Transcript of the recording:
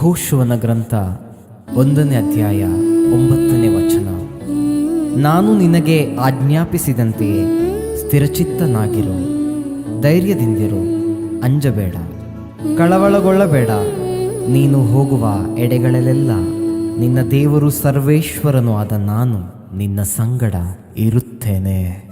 ಯಹೋಶುವನ ಗ್ರಂಥ ಒಂದನೇ ಅಧ್ಯಾಯ, ಒಂಬತ್ತನೇ ವಚನ. ನಾನು ನಿನಗೆ ಆಜ್ಞಾಪಿಸಿದಂತೆಯೇ ಸ್ಥಿರಚಿತ್ತನಾಗಿರು. ಧೈರ್ಯದಿಂದಿರು, ಅಂಜಬೇಡ. ಕಳವಳಗೊಳ್ಳಬೇಡ. ನೀನು ಹೋಗುವ ಎಡೆಗಳಲ್ಲೆಲ್ಲ ನಿನ್ನ ದೇವರು ಸರ್ವೇಶ್ವರನು ಆದ ನಾನು ನಿನ್ನ ಸಂಗಡ ಇರುತ್ತೇನೆ.